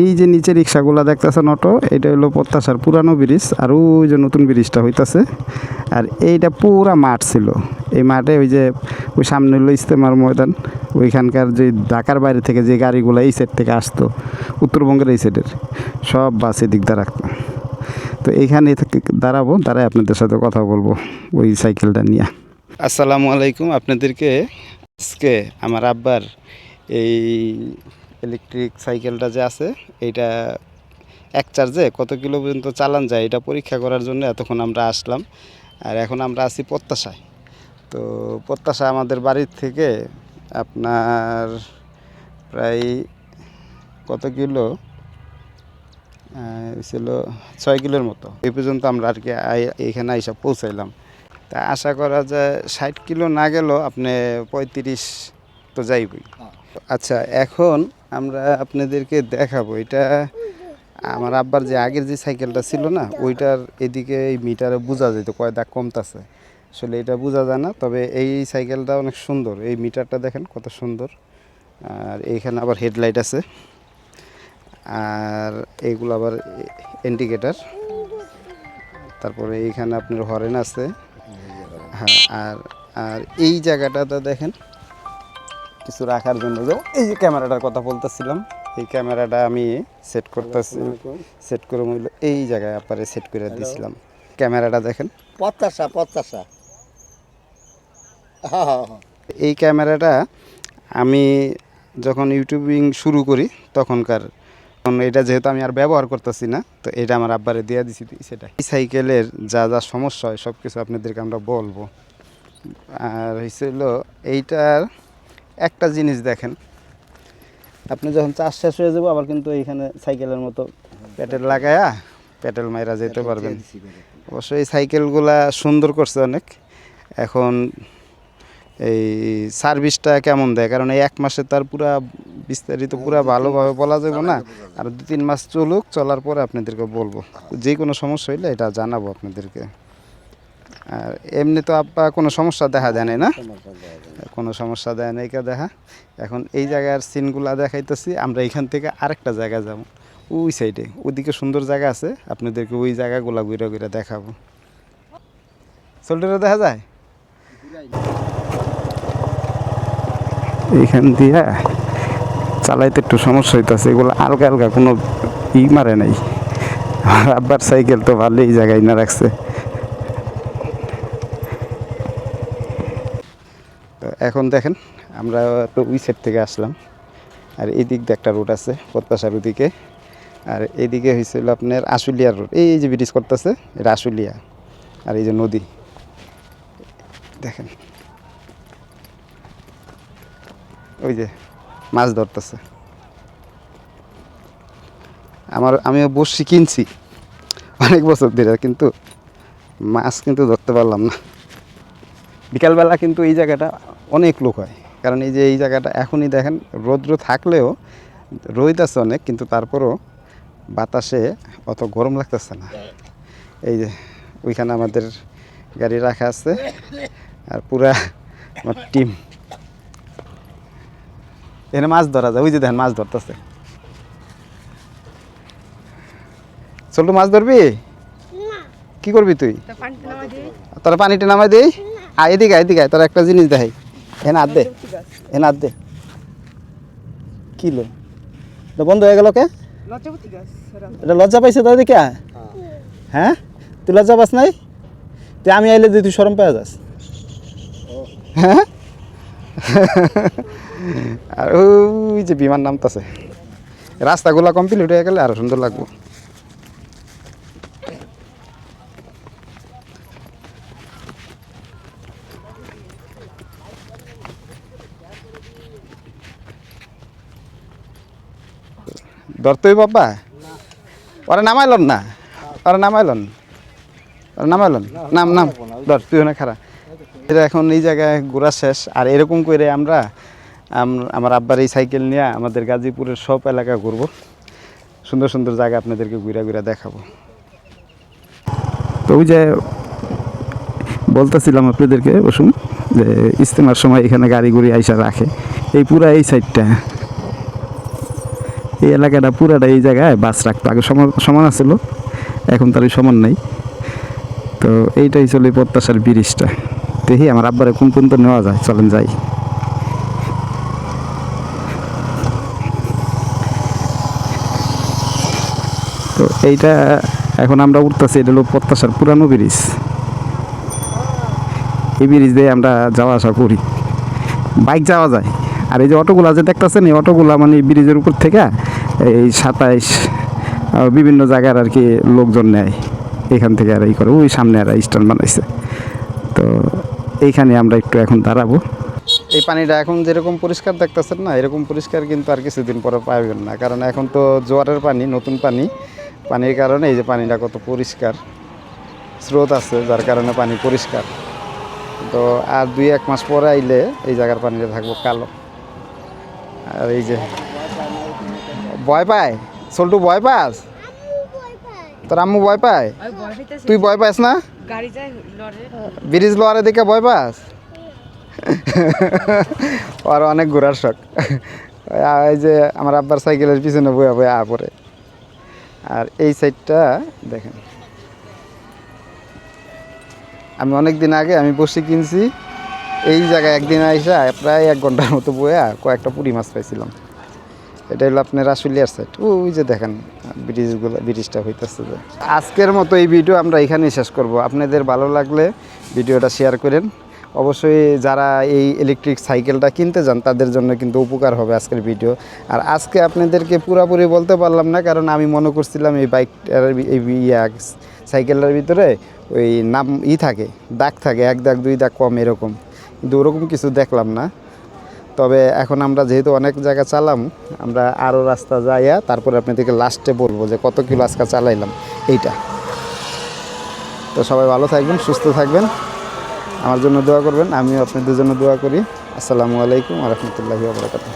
এই যে নিচে রিক্সাগুলো দেখতেছেন অটো, এটা হলো প্রত্যাশার পুরানো ব্রিজ, আর ওই যে নতুন ব্রিজটা হইতাছে। আর এইটা পুরা মাঠ ছিল। এই মাঠে ওই যে, ওই সামনে হলো ইস্তেমার ময়দান, ওইখানকার যে ঢাকার বাইরে থেকে যে গাড়িগুলো এই সাইড থেকে আসতো, উত্তরবঙ্গের এই সাইডের, সব বাস এদিক দিয়ে রাখতো। তো এইখানে দাঁড়াবো, দাঁড়ায় আপনাদের সাথে কথা বলব, ওই সাইকেলটা নিয়ে। আসসালামু আলাইকুম, আপনাদেরকে আজকে আমার আব্বার এই ইলেকট্রিক সাইকেলটা যে আছে, এইটা এক চার্জে কত কিলো পর্যন্ত চালান যায় এটা পরীক্ষা করার জন্য এতক্ষণ আমরা আসলাম। আর এখন আমরা আছি প্রত্যাশায়। তো প্রত্যাশা আমাদের বাড়ির থেকে আপনার প্রায় কত কিলো? ছিল ছয় কিলোর মতো। এই পর্যন্ত আমরা আর কি এইখানে আইসা পৌঁছাইলাম। তা আশা করা যায় ষাট কিলো না গেলেও আপনি পঁয়ত্রিশ তো যাইবই। আচ্ছা এখন আমরা আপনাদেরকে দেখাবো। এটা আমার আব্বার যে আগের যে সাইকেলটা ছিল না, ওইটার এদিকে এই মিটারে বোঝা যেত কয় দাগ কমতাছে। আসলে এটা বোঝা যায় না, তবে এই সাইকেলটা অনেক সুন্দর। এই মিটারটা দেখেন কত সুন্দর। আর এইখানে আবার হেডলাইট আছে। আর এইগুলো আবার ইন্ডিকেটার। তারপরে এইখানে আপনার হরেন আছে। হ্যাঁ আর আর এই জায়গাটাতে দেখেন কিছু রাখার জন্য। যে এই যে ক্যামেরাটার কথা বলতেছিলাম এই ক্যামেরাটা আমি সেট করতেছি। সেট করে মইল এই জায়গায় আপনারে সেট করে দিয়েছিলাম ক্যামেরাটা দেখেন। হ্যাঁ হ্যাঁ এই ক্যামেরাটা আমি যখন ইউটিউবিং শুরু করি তখনকার। তখন এটা যেহেতু আমি আর ব্যবহার করতেছি না তো এটা আমার আব্বারে দিয়ে দিছি সেটা এই সাইকেলের যা যা সমস্যা হয় সব কিছু আপনাদেরকে আমরা বলব। আর হয়েছিল এইটার একটা জিনিস দেখেন। আপনি যখন চাষ শেষ হয়ে যাব আবার কিন্তু এইখানে সাইকেলের মতো প্যাটেল লাগায়া প্যাটেল মাইরা যেতে পারবেন। অবশ্য এই সাইকেলগুলা সুন্দর করছে অনেক। এখন এই সার্ভিসটা কেমন দেয়? কারণ এই এক মাসে তার পুরা বিস্তারিত পুরা ভালোভাবে বলা যাবে না। আর দু তিন মাস চলুক চলার পরে আপনাদেরকে বলব। যে কোনো সমস্যা হইলে এটা জানাব আপনাদেরকে। আর এমনি তো আপা কোনো সমস্যা দেখা দেয় না? কোনো সমস্যা দেয় নাই কে দেখা? এখন এই জায়গার সিনগুলা দেখাইতেছি আমরা এখান থেকে আরেকটা জায়গা যাব। ওই সাইডে ওদিকে সুন্দর জায়গা আছে আপনাদেরকে ওই জায়গাগুলা ঘুরে ঘুরে দেখাবো। সোল্ডারে দেখা যায়? এইখান দিয়া চালাইতে একটু সমস্যা হইতেছে এগুলো আলগা আলগা কোনো ই মারে নাই। আমার আব্বার সাইকেল তো ভালোই জায়গায় না রাখছে। এখন দেখেন, আমরা তো ওই সাইড থেকে আসলাম। আর এই দিক দিয়ে একটা রোড আছে প্রত্যাশার ওদিকে। আর এইদিকে হয়েছিল আপনার আশুলিয়ার রোড এই যে ব্রিজ করতেছে, এটা আশুলিয়া। আর এই যে নদী। দেখেন। ওই যে মাছ ধরতেছে। আমার আমিও বসছি কিনছি। অনেক বছর ধরে, কিন্তু মাছ কিন্তু ধরতে পারলাম না। বিকালবেলা কিন্তু এই জায়গাটা অনেক লোক হয়। কারণ এই যে এই জায়গাটা এখনই দেখেন রৌদ্র থাকলেও রোদ আছে অনেক কিন্তু তারপরও বাতাসে অত গরম লাগতেছে না। এই যে ওইখানে আমাদের গাড়ি রাখা আছে আর পুরা আমার টিম। এখানে মাছ ধরা যায় ওই যে দেখেন মাছ ধরতেছে। চলটু মাছ ধরবি? কি করবি তুই? তোরা পানিটা নামাই দিই আয় এদিকে এদিকে তোরা একটা জিনিস দেখাই। এনে হাত দে এনে হাত দে। কি লো? এটা বন্ধ হয়ে গেল কে? এটা লজ্জা পাইছে তোর দিকে হ্যাঁ? তুই লজ্জা পাস নাই? তুই আমি আইলে তুই সরম পেয়ে যাস। হ্যাঁ? আর ওই যে বিমান নামতাছে। রাস্তাগুলা কমপ্লিট হয়ে গেলে আরও সুন্দর লাগবো। ধরতই বাবা। ওরা নামাইলন না। ওরা নামাইলন ওরা নামাইলন নাম নাম। ধর, তুই ওখানে খারা এটা এখন এই জায়গায় ঘোরা শেষ। আর এরকম করে আমরা আমার আব্বার এই সাইকেল নিয়ে আমাদের গাজীপুরের সব এলাকা ঘুরবো। সুন্দর সুন্দর জায়গা আপনাদেরকে ঘুরে ঘুরে দেখাবো। তো ওই যে বলতেছিলাম আপনাদেরকে, বসুন, যে ইস্তেমার সময় এখানে গাড়ি গুড়ি আইসা রাখে। এই পুরা এই সাইডটা এই এলাকাটা পুরাটা এই জায়গায় বাস রাখতো। আগে সমান আছিল এখন তার সমান নাই। তো এইটাই চলে প্রত্যাশার ব্রিজটা। দেখি আমার আব্বারে কোন পর্যন্ত নেওয়া যায়, চলেন যাই। তো এইটা এখন আমরা উঠতেছি, এটা হলো প্রত্যাশার পুরানো ব্রিজ। এই ব্রিজ দিয়ে আমরা যাওয়া আসা করি। বাইক যাওয়া যায়। আর এই যে অটোগুলা যে দেখতেছেন, এই অটোগুলা মানে ব্রিজের উপর থেকে এই সাতাইশ বিভিন্ন জায়গার আর কি লোকজন নেয়। এখান থেকে আর এই করে, ওই সামনে আর স্ট্যান্ড বানাইছে। তো এইখানে আমরা একটু এখন দাঁড়াবো। এই পানিটা এখন যেরকম পরিষ্কার দেখতেছেন না, এরকম পরিষ্কার কিন্তু আর কিছুদিন পরে পাবেন না। কারণ এখন তো জোয়ারের পানি, নতুন পানি। পানির কারণে এই যে পানিটা কত পরিষ্কার। স্রোত আছে, যার কারণে পানি পরিষ্কার। তো আর দুই এক মাস পরে আইলে এই জায়গার পানিটা থাকব কালো। আর এই যে ভয় পায়? সল্টু ভয় পাস? তোর আম্মু ভয় পায়? তুই ভয় পাস না? ব্রিজ লোয়ারে দেখে ভয় পাস? আর অনেক ঘোরার শখ। এই যে আমার আব্বার সাইকেলের পিছনে বয়ে বয়ে আ পড়ে। আর এই সাইডটা দেখেন। আমি অনেক দিন আগে আমি বসে কিনছি। এই জায়গায় একদিন আইসা প্রায় এক ঘণ্টার মতো বয়ে কয়েকটা পুরি মাছ পাইছিলাম। এটা হলো আপনার আশুলিয়ার সাইড ওই যে দেখেন, ব্রিজগুলো, ব্রিজটা হইতেছে যে। আজকের মতো এই ভিডিও আমরা এখানেই শেষ করব। আপনাদের ভালো লাগলে ভিডিওটা শেয়ার করেন। অবশ্যই যারা এই ইলেকট্রিক সাইকেলটা কিনতে যান, তাদের জন্য কিন্তু উপকার হবে আজকের ভিডিও আর আজকে আপনাদেরকে পুরাপুরি বলতে পারলাম না, কারণ আমি মনে করছিলাম এই বাইকটার এই ইয়া সাইকেলটার ভিতরে ওই নাম ই থাকে, দাগ থাকে, এক দাগ, দুই দাগ কম এরকম। কিন্তু ওরকম কিছু দেখলাম না। তবে এখন আমরা যেহেতু অনেক জায়গা চালাম, আমরা আরও রাস্তা যাইয়া তারপরে আপনাদেরকে লাস্টে বলব যে কত কিলো আজকে চালাইলাম, এইটা। তো সবাই ভালো থাকবেন, সুস্থ থাকবেন। আমার জন্য দোয়া করবেন, আমিও আপনাদের জন্য দোয়া করি। আসসালামু আলাইকুম রহমতুল্লাহি ওবরাকাতুহ